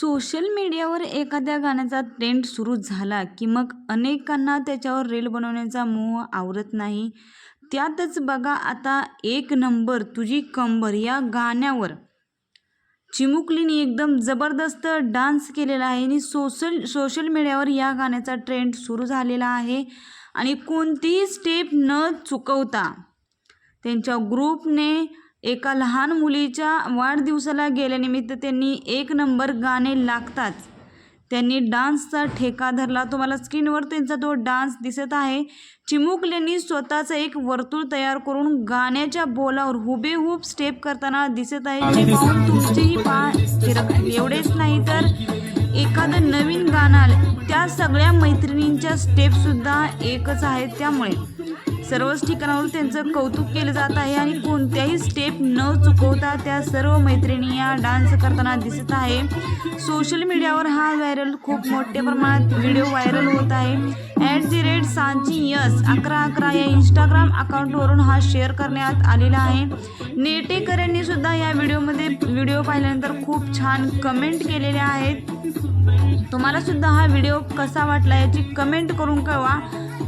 Social मीडियावर एखाद्या गाण्याचा ट्रेंड सुरू झाला की मग अनेकांना त्याच्यावर रील बनवण्याचा मोह आवरत नाही. त्यातच बघा आता एक नंबर तुझी कंबर या गाण्यावर. चिमुकलीने एकदम जबरदस्त डान्स केलेला आहे आणि सोशल सोशल मीडियावर या गाण्याचा ट्रेंड सुरू झालेला आहे आणि कोणतीही स्टेप न चुकवता त्यांच्या ग्रुपने एका लहान मुलीच्या वाढदिवसाला गेल्यानिमित्त त्यांनी एक नंबर गाणे लागताच. त्यांनी डान्सचा ठेका धरला. तुम्हाला स्क्रीनवर त्यांचा तो डान्स दिसत आहे. चिमुकल्यांनी स्वतःचं एक वर्तुळ तयार करून गाण्याच्या बोलावर हुबेहूब स्टेप करताना दिसत आहे. जे पाहून तुमचेही पा थिरकतील एवढेच नाही तर एखादं नवीन गाणं आलं. त्या सगळ्या मैत्रिणींच्या स्टेपसुद्धा एकच आहेत त्यामुळे. सर्वच ठिकाणावर त्यांचं कौतुक केलं जात आहे आणि कोणत्याही स्टेप न चुकवता त्या सर्व मैत्रिणी या डान्स करताना दिसत आहे. सोशल मीडियावर हा व्हायरल खूप मोठ्या प्रमाणात व्हिडिओ व्हायरल होत आहे. At the rate Sanchi yes अकरा अकरा या इंस्टाग्राम अकाउंटवरून हा शेअर करण्यात आलेला आहे. नेटेकरांनी सुद्धा या व्हिडिओमध्ये व्हिडिओ पाहिल्यानंतर खूप छान कमेंट केलेल्या आहेत. तुम्हाला सुद्धा हा व्हिडिओ कसा वाटला याची कमेंट करून कळवा.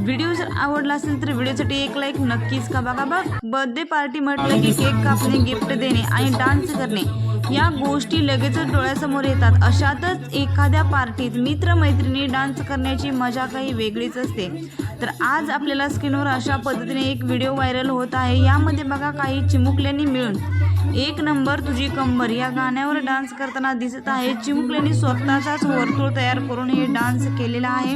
व्हिडिओ जर आवडला असेल तर व्हिडिओसाठी एक लाईक नक्कीच का बघा बघ बर्थडे पार्टी म्हटलं की केक कापणे गिफ्ट देणे आणि डान्स करणे. या गोष्टी लगेचच डोळ्यासमोर येतात. अशातच एखाद्या पार्टीत मित्रमैत्रिणी डान्स करण्याची मजा काही वेगळीच असते. तर आज आपल्याला स्क्रीनवर अशा पद्धतीने एक व्हिडिओ व्हायरल होत आहे. यामध्ये बघा काही चिमुकल्यांनी मिळून एक नंबर तुझी कंबर या गाण्यावर डान्स करताना दिसत आहे. चिमुकल्यांनी स्वतःचाच वर्तुळ तयार करून हे डान्स केलेला आहे.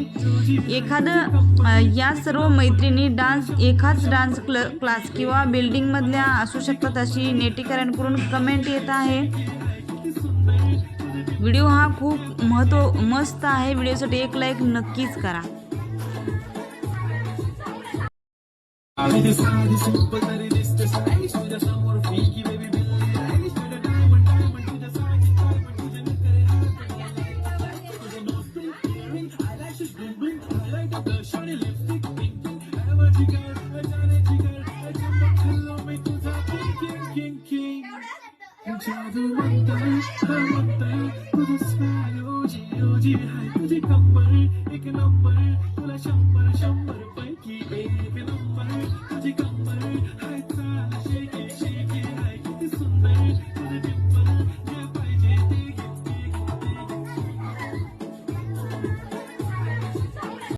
एखादं या सर्व मैत्रिणी डान्स एकाच डान्स क्ल क्लास किंवा बिल्डिंगमधल्या असू शकतात अशी नेटेकरांकडून कमेंट येत आहे. व्हिडिओ हा खूप महत्त्व मस्त आहे. व्हिडिओसाठी एक लाईक नक्कीच करा. तुझं स्माईल ओजी ओजी हाय तुझी कंबर एक नंबर तुला शंभर